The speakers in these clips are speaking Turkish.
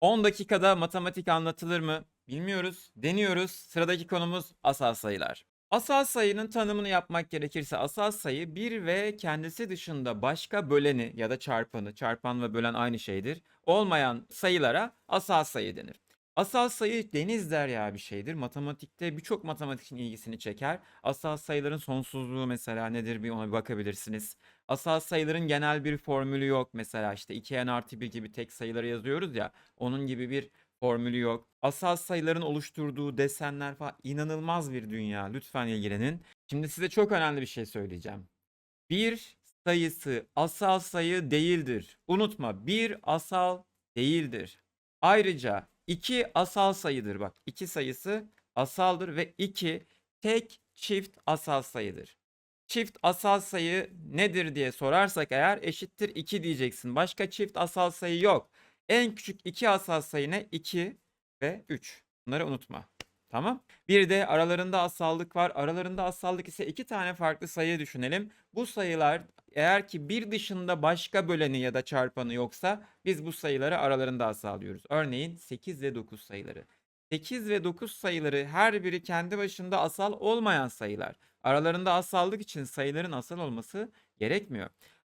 10 dakikada matematik anlatılır mı? Bilmiyoruz. Deniyoruz. Sıradaki konumuz asal sayılar. Asal sayının tanımını yapmak gerekirse asal sayı bir ve kendisi dışında başka böleni ya da çarpanı, çarpan ve bölen aynı şeydir, olmayan sayılara asal sayı denir. Asal sayı deniz derya bir şeydir. Matematikte birçok matematikçinin ilgisini çeker. Asal sayıların sonsuzluğu mesela nedir bir ona bir bakabilirsiniz. Asal sayıların genel bir formülü yok. Mesela işte 2n artı 1 gibi tek sayıları yazıyoruz ya. Onun gibi bir formülü yok. Asal sayıların oluşturduğu desenler falan inanılmaz bir dünya. Lütfen ilgilenin. Şimdi size çok önemli bir şey söyleyeceğim. Bir sayısı asal sayı değildir. Unutma bir asal değildir. Ayrıca 2 asal sayıdır. Bak 2 sayısı asaldır ve 2 tek çift asal sayıdır. Çift asal sayı nedir diye sorarsak eğer eşittir 2 diyeceksin. Başka çift asal sayı yok. En küçük 2 asal sayı ne? 2 ve 3. Bunları unutma. Tamam. Bir de aralarında asallık var. Aralarında asallık ise iki tane farklı sayı düşünelim. Bu sayılar eğer ki bir dışında başka böleni ya da çarpanı yoksa biz bu sayıları aralarında asal diyoruz. Örneğin 8 ve 9 sayıları. 8 ve 9 sayıları her biri kendi başında asal olmayan sayılar. Aralarında asallık için sayıların asal olması gerekmiyor.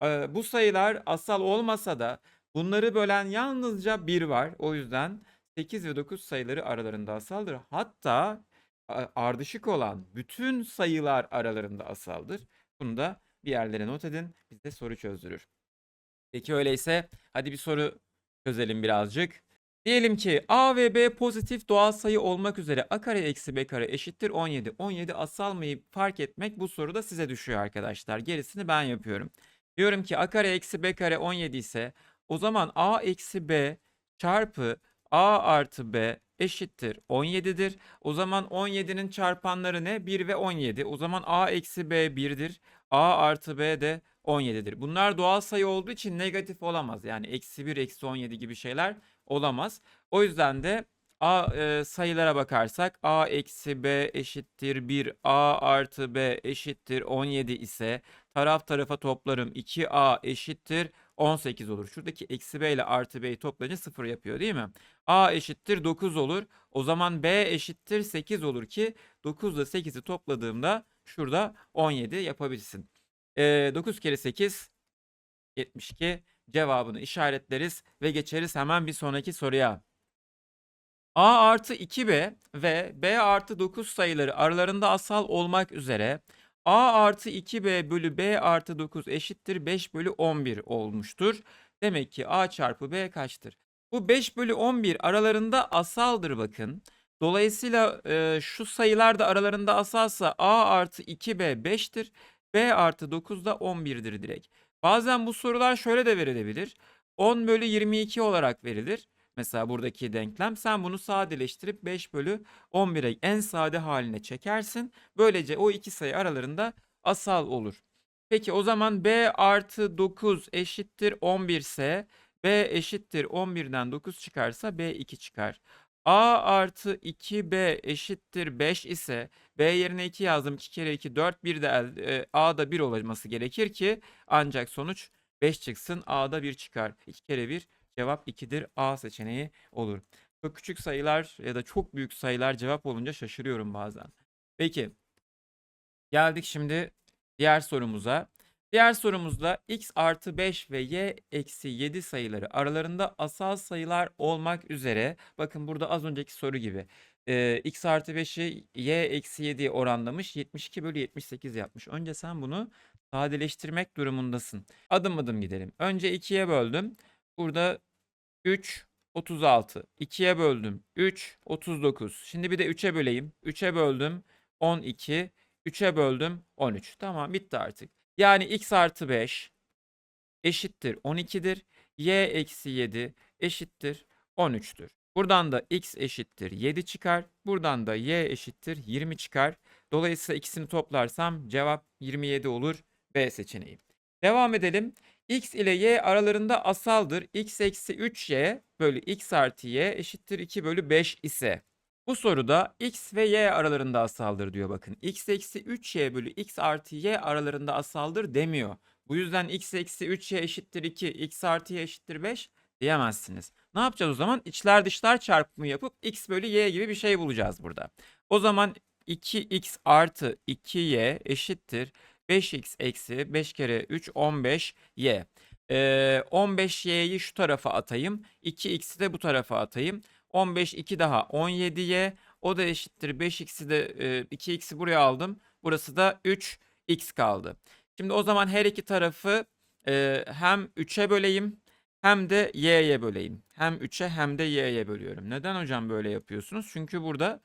Ee, bu sayılar asal olmasa da bunları bölen yalnızca 1 var. O yüzden 8 ve 9 sayıları aralarında asaldır. Hatta ardışık olan bütün sayılar aralarında asaldır. Bunu da bir yerlere not edin. Bizde soru çözdürür. Peki öyleyse hadi bir soru çözelim birazcık. Diyelim ki a ve b pozitif doğal sayı olmak üzere a kare eksi b kare eşittir 17. 17 asal mıyı fark etmek bu soruda size düşüyor arkadaşlar. Gerisini ben yapıyorum. Diyorum ki a kare eksi b kare 17 ise o zaman a eksi b çarpı a artı b eşittir 17'dir. O zaman 17'nin çarpanları ne? 1 ve 17. O zaman a eksi b 1'dir. a artı b de 17'dir. Bunlar doğal sayı olduğu için negatif olamaz. Yani eksi 1, eksi 17 gibi şeyler olamaz. O yüzden de a e, sayılara bakarsak a eksi b eşittir 1, a artı b eşittir 17 ise taraf tarafa toplarım 2a eşittir 18 olur. Şuradaki eksi b ile artı b'yi toplayınca 0 yapıyor değil mi? a eşittir 9 olur. O zaman b eşittir 8 olur ki 9 ile 8'i topladığımda şurada 17 yapabilsin. E, 9 kere 8 72 cevabını işaretleriz ve geçeriz hemen bir sonraki soruya. A artı 2B ve B artı 9 sayıları aralarında asal olmak üzere A artı 2B bölü B artı 9 eşittir 5 bölü 11 olmuştur. Demek ki A çarpı B kaçtır? Bu 5 bölü 11 aralarında asaldır bakın. Dolayısıyla e, şu sayılar da aralarında asalsa A artı 2B 5'tir. B artı 9 da 11'dir direkt. Bazen bu sorular şöyle de verilebilir. 10 bölü 22 olarak verilir. Mesela buradaki denklem sen bunu sadeleştirip 5 bölü 11'e en sade haline çekersin. Böylece o iki sayı aralarında asal olur. Peki o zaman B artı 9 eşittir 11 ise B eşittir 11'den 9 çıkarsa B 2 çıkar. A artı 2B eşittir 5 ise B yerine 2 yazdım. 2 kere 2 4 bir de el- e, A'da 1 olması gerekir ki ancak sonuç 5 çıksın. A'da 1 çıkar. 2 kere 1 cevap 2'dir. A seçeneği olur. Çok küçük sayılar ya da çok büyük sayılar cevap olunca şaşırıyorum bazen. Peki. Geldik şimdi diğer sorumuza. Diğer sorumuzda x artı 5 ve y eksi 7 sayıları aralarında asal sayılar olmak üzere bakın burada az önceki soru gibi e, x artı 5'i y eksi 7'ye oranlamış 72 bölü 78 yapmış. Önce sen bunu sadeleştirmek durumundasın. Adım adım gidelim. Önce 2'ye böldüm. Burada 3 36. 2'ye böldüm. 3 39. Şimdi bir de 3'e böleyim. 3'e böldüm. 12. 3'e böldüm. 13. Tamam bitti artık. Yani x artı 5 eşittir 12'dir. y eksi 7 eşittir 13'tür. Buradan da x eşittir 7 çıkar. Buradan da y eşittir 20 çıkar. Dolayısıyla ikisini toplarsam cevap 27 olur. B seçeneği. Devam edelim. X ile y aralarında asaldır. x eksi 3y bölü x artı y eşittir 2 bölü 5 ise bu soruda x ve y aralarında asaldır diyor bakın. x eksi 3y bölü x artı y aralarında asaldır demiyor. Bu yüzden x eksi 3y eşittir 2, x artı y eşittir 5 Diyemezsiniz. Ne yapacağız o zaman? İçler dışlar çarpımı yapıp x bölü y gibi bir şey bulacağız burada. O zaman 2x artı 2y eşittir 5x eksi 5 kere 3 15y. Ee, 15y'yi şu tarafa atayım. 2x'i de bu tarafa atayım. 15 2 daha 17y. O da eşittir 5x'i de e, 2x'i buraya aldım. Burası da 3x kaldı. Şimdi o zaman her iki tarafı e, hem 3'e böleyim hem de y'ye böleyim. Hem 3'e hem de y'ye bölüyorum. Neden hocam böyle yapıyorsunuz? Çünkü burada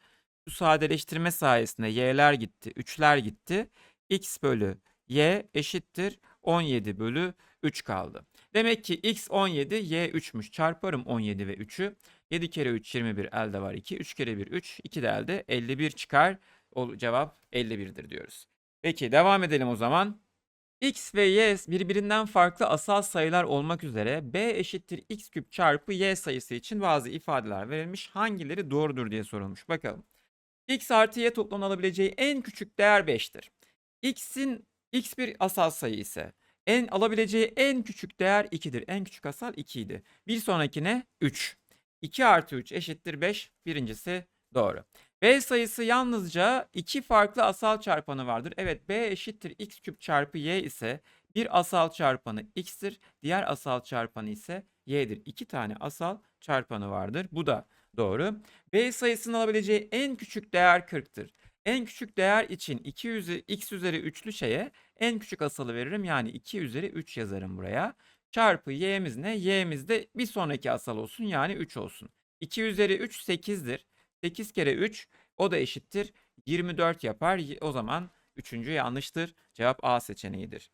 bu sadeleştirme sayesinde y'ler gitti, 3'ler gitti. X bölü y eşittir 17 bölü 3 kaldı. Demek ki x 17, y 3'müş. Çarparım 17 ve 3'ü. 7 kere 3 21 elde var 2. 3 kere 1 3. 2 de elde 51 çıkar. O cevap 51'dir diyoruz. Peki devam edelim o zaman. X ve Y birbirinden farklı asal sayılar olmak üzere B eşittir X küp çarpı Y sayısı için bazı ifadeler verilmiş. Hangileri doğrudur diye sorulmuş. Bakalım. X artı Y toplamının alabileceği en küçük değer 5'tir. X'in X bir asal sayı ise en alabileceği en küçük değer 2'dir. En küçük asal 2 idi. Bir sonrakine 3. 2 artı 3 eşittir 5. Birincisi doğru. B sayısı yalnızca iki farklı asal çarpanı vardır. Evet B eşittir x küp çarpı y ise bir asal çarpanı x'tir. Diğer asal çarpanı ise y'dir. İki tane asal çarpanı vardır. Bu da doğru. B sayısının alabileceği en küçük değer 40'tır. En küçük değer için 2 üzeri, x üzeri 3'lü şeye en küçük asalı veririm. Yani 2 üzeri 3 yazarım buraya. Çarpı y'miz ne? Y'miz de bir sonraki asal olsun yani 3 olsun. 2 üzeri 3 8'dir. 8 kere 3 o da eşittir 24 yapar. O zaman üçüncü yanlıştır. Cevap A seçeneğidir.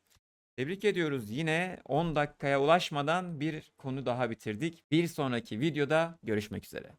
Tebrik ediyoruz. Yine 10 dakikaya ulaşmadan bir konu daha bitirdik. Bir sonraki videoda görüşmek üzere.